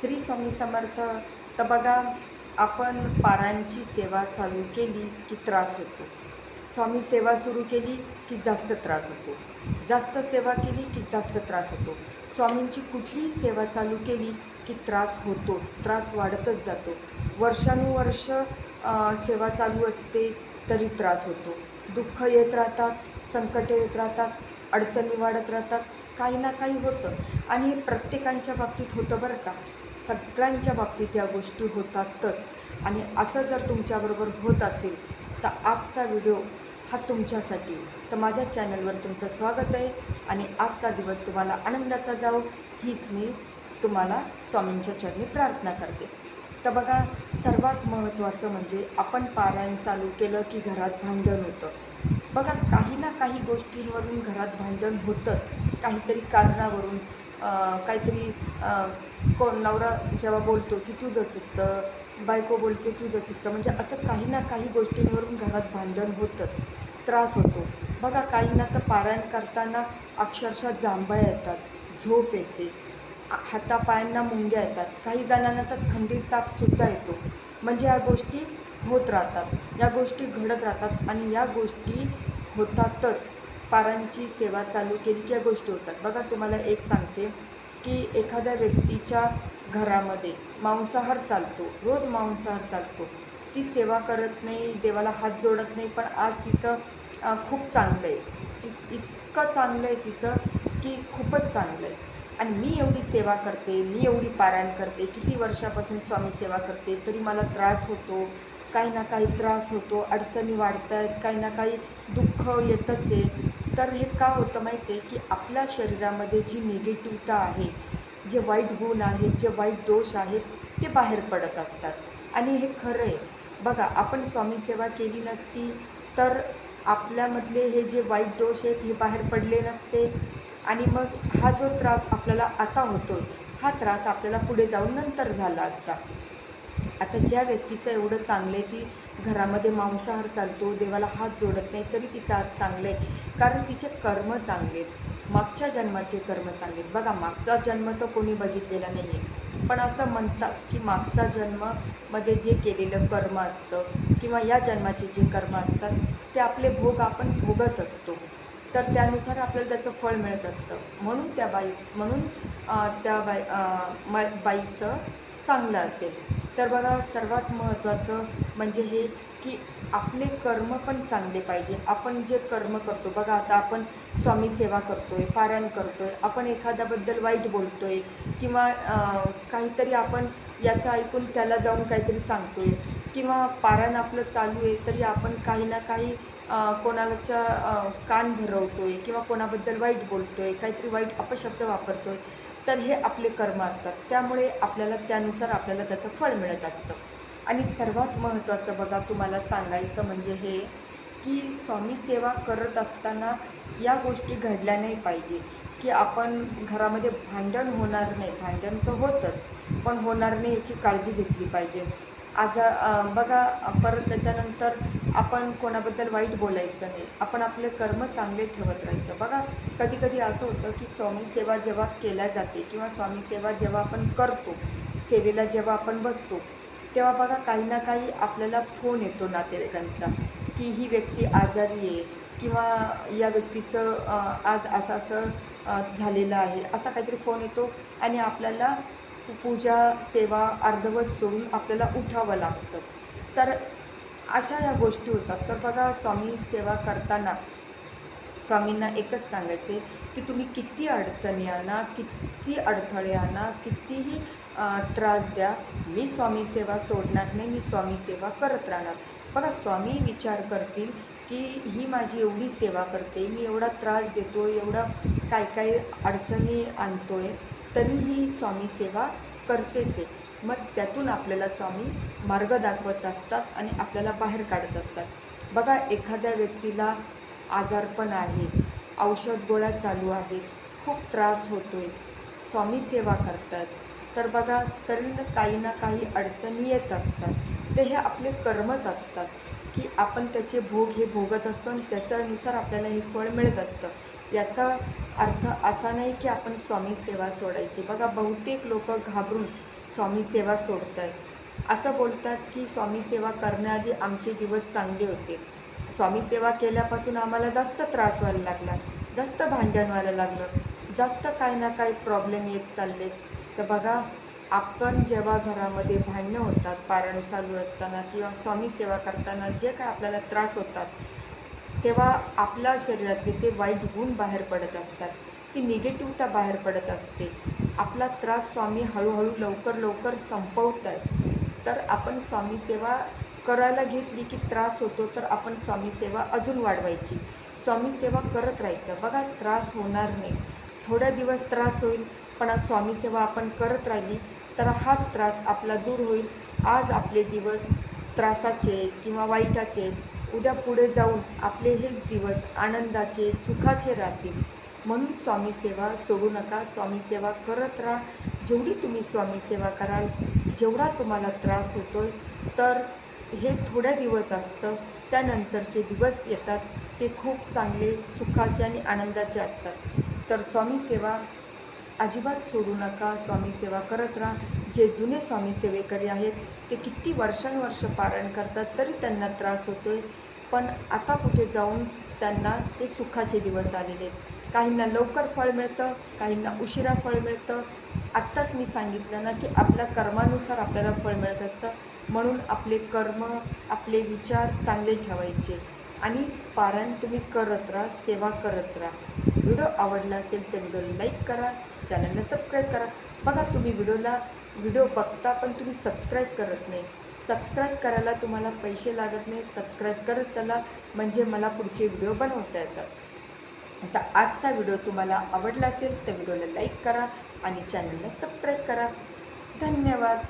श्री स्वामी समर्थ. तर बघा आपण पारांची सेवा चालू केली की त्रास होतो. स्वामी सेवा सुरू केली की जास्त त्रास होतो. जास्त सेवा केली की जास्त त्रास होतो. स्वामींची कुठलीही सेवा चालू केली की त्रास होतोच त्रास वाढतच जातो. वर्षानुवर्ष सेवा चालू असते तरी त्रास होतो. दुःख येत राहतात संकट येत राहतात अडचणी वाढत राहतात. काही ना काही होतं. आणि हे प्रत्येकांच्या बाबतीत होतं बरं का? सगळ्यांच्या बाबतीत या गोष्टी होतातच. आणि असं जर तुमच्याबरोबर होत असेल तर आजचा व्हिडिओ हा तुमच्यासाठी. तर माझ्या चॅनलवर तुमचं स्वागत आहे. आणि आजचा दिवस तुम्हाला आनंदाचा जाओ हीच मी तुम्हाला स्वामींच्या चरणी प्रार्थना करते. तर बघा सर्वात महत्त्वाचं म्हणजे आपण पारायण चालू केलं की घरात भांडण होतं. बघा काही ना काही गोष्टींवरून घरात भांडण होतंच. काहीतरी कारणावरून काहीतरी कोण नवरा जेव्हा बोलतो की तुझं चुकतं बायको बोलते तुझं चुकतं म्हणजे असं काही ना काही गोष्टींवरून घरात भांडण होतं त्रास होतो. बघा काहींना तर पारायण करताना अक्षरशः जांभया येतात झोप येते हातापायांना मुंग्या येतात काही जणांना तर थंडी तापसुद्धा येतो. म्हणजे या गोष्टी होत राहतात या गोष्टी घडत राहतात आणि या गोष्टी होतातच. पारांची सेवा चालू केली की या गोष्टी होतात. बघा तुम्हाला एक सांगते की एखाद्या व्यक्तीच्या घरामध्ये मांसाहार चालतो. रोज मांसाहार चालतो. ती सेवा करत नाही देवाला हात जोडत नाही पण आज तिचं खूप चांगलं आहे ती इतकं चांगलं आहे तिचं की खूपच चांगलं आहे आणि मी एवढी सेवा करते मी एवढी पारायण करते किती वर्षापासून स्वामी सेवा करते तरी मला त्रास होतो काही ना काही त्रास होतो अडचणी वाढत आहेत काही ना काही दुःख येतच आहे. तर हे का होतं माहिती आहे की आपल्या शरीरामध्ये जी निगेटिव्हता आहे जे वाईट गुण आहेत जे वाईट दोष आहेत ते बाहेर पडत असतात. आणि हे खरं आहे. बघा आपण स्वामी सेवा केली नसती तर आपल्यामधले हे जे वाईट दोष आहेत हे बाहेर पडले नसते. आणि मग हा जो त्रास आपल्याला आता होतो हा त्रास आपल्याला पुढे जाऊन नंतर झाला असता. आता ज्या व्यक्तीचं एवढं चांगलं आहे ती घरामध्ये मांसाहार चालतो देवाला हात जोडत नाही तरी तिचं आज चांगलं आहे. कारण तिचे कर्म चांगले आहेत. मागच्या जन्माचे कर्म चांगले आहेत. बघा मागचा जन्म तर कोणी बघितलेला नाही आहे. पण असं म्हणतात की मागचा जन्ममध्ये जे केलेलं कर्म असतं किंवा या जन्माचे जे कर्म असतात ते आपले भोग आपण भोगत असतो. तर त्यानुसार आपल्याला त्याचं फळ मिळत असतं. म्हणून त्या बाई म्हणून त्या बाई म बाईचं चांगलं असेल. तर बघा सर्वात महत्त्वाचं म्हणजे हे की आपले कर्म पण चांगले पाहिजे. आपण जे कर्म करतो बघा आता आपण स्वामी सेवा आहे पारायण करतो आहे आपण एखाद्याबद्दल वाईट बोलतो आहे किंवा काहीतरी आपण याचं ऐकून त्याला जाऊन काहीतरी सांगतो आहे किंवा पारायण आपलं चालू आहे तरी आपण काही ना काही कोणाच्या कान भरवतो आहे किंवा कोणाबद्दल वाईट बोलतो आहे काहीतरी वाईट अपशब्द वापरतो आहे तर हे आपले कर्म असतात. त्यामुळे आपल्याला त्यानुसार आपल्याला त्याचं फळ मिळत असतं. आणि सर्वात महत्त्वाचं बघा तुम्हाला सांगायचं म्हणजे हे की स्वामी सेवा करत असताना या गोष्टी घडल्या नाही पाहिजे. की आपण घरामध्ये भांडण होणार नाही. भांडण तर होतंच पण होणार नाही याची काळजी घेतली पाहिजे. आज बघा परत त्याच्यानंतर आपण कोणाबद्दल वाईट बोलायचं नाही. आपण आपले कर्म चांगले ठेवत राहायचं. बघा कधी कधी असं होतं की स्वामी सेवा जेव्हा केल्या जाते किंवा स्वामी सेवा जेव्हा आपण करतो सेवेला जेव्हा आपण बसतो तेव्हा बघा काही ना काही आपल्याला फोन येतो नातेवाईकांचा की ही व्यक्ती आजारी आहे किंवा या व्यक्तीचं आज असं असं झालेलं आहे असा काहीतरी फोन येतो आणि आपल्याला पूजा सेवा अर्धवट सोडून आपल्याला उठावं लागतं. तर अशा या गोष्टी होतात. तर बघा स्वामी सेवा करताना स्वामींना एकच सांगायचे की तुम्ही किती अडचणी आणा किती अडथळे आणा कितीही त्रास द्या. मी स्वामी सेवा सोडणार नाही मी स्वामी सेवा करत राहणार. बघा स्वामी विचार करतील की ही माझी एवढी सेवा करते मी एवढा त्रास देतो एवढा काय काय अडचणी आणतो आहे तरीही स्वामी सेवा करतेच. आहे मग त्यातून आपल्याला स्वामी मार्ग दाखवत असतात आणि आपल्याला बाहेर काढत असतात. बघा एखाद्या व्यक्तीला आजारपण आहे औषध गोळ्या चालू आहे खूप त्रास होतो आहे स्वामी सेवा करतात. तर बघा तरी काही ना काही अडचणी येत असतात. ते हे आपले कर्मच असतात की आपण त्याचे भोग हे भोगत असतो आणि त्याच्यानुसार आपल्याला हे फळ मिळत असतं. याचा अर्थ असा नाही की आपण स्वामी सेवा सोडायची. बघा बहुतेक लोक घाबरून स्वामी सेवा सोडत आहेत असं बोलतात की स्वामी सेवा करण्याआधी आमचे दिवस चांगले होते. स्वामी सेवा केल्यापासून आम्हाला जास्त त्रास व्हायला लागला. जास्त भांडण व्हायला लागलं. जास्त काही ना काही प्रॉब्लेम येत चालले तर बघा आपण जेव्हा घरामध्ये भांडणं होतात पारण चालू असताना किंवा स्वामी सेवा करताना जे काय आपल्याला त्रास होतात तेव्हा आपल्या शरीरातले ते वाईट गुण बाहेर पडत असतात. ती निगेटिव्हता बाहेर पडत असते. आपला त्रास स्वामी हळूहळू लवकर लवकर संपवत आहे तर आपण स्वामी सेवा करायला घेतली की त्रास होतो तर आपण स्वामी सेवा अजून वाढवायची. स्वामी सेवा करत राहायचं. बघा त्रास होणार नाही. थोड्या दिवस त्रास होईल पण आज स्वामी सेवा आपण करत राहिली तर हाच त्रास आपला दूर होईल. आज आपले दिवस त्रासाचे आहेत किंवा वाईटाचे आहेत. उद्या पुढे जाऊन आपले हेच दिवस आनंदाचे सुखाचे राहतील. म्हणून स्वामी सेवा सोडू नका. स्वामी सेवा करत राहा. जेवढी तुम्ही स्वामी सेवा कराल जेवढा तुम्हाला त्रास होतोय तर हे थोड्या दिवस असतं. त्यानंतरचे दिवस येतात. ते खूप चांगले सुखाचे आणि आनंदाचे असतात. तर स्वामी सेवा अजिबात सोडू नका स्वामी सेवा करत राहा. जे जुने स्वामी सेवेकरी आहेत ते किती वर्षानुवर्ष पारण करतात तरी त्यांना त्रास होतोय. पण आता कुठे जाऊन त्यांना ते सुखाचे दिवस आलेले आहेत. काहींना लवकर फळ मिळतं काहींना उशिरा फळ मिळतं. आत्ताच मी सांगितलं ना की आपल्या कर्मानुसार आपल्याला फळ मिळत असतं. म्हणून आपले कर्म आपले विचार चांगले ठेवायचे. आणि पारण तुम्ही करत राहा सेवा करत राहा. व्हिडिओ आवडला असेल तर व्हिडिओला लाईक करा चॅनलला सबस्क्राईब करा. बघा तुम्ही व्हिडिओला व्हिडिओ बघता पण तुम्ही सबस्क्राईब करत नाही. सबस्क्राईब करायला तुम्हाला पैसे लागत नाही. सबस्क्राईब करत चला म्हणजे मला पुढचे व्हिडिओ बनवता येतात. आता आजचा व्हिडिओ तुम्हाला आवडला असेल तर व्हिडिओला लाईक करा आणि चॅनलला सबस्क्राईब करा. धन्यवाद.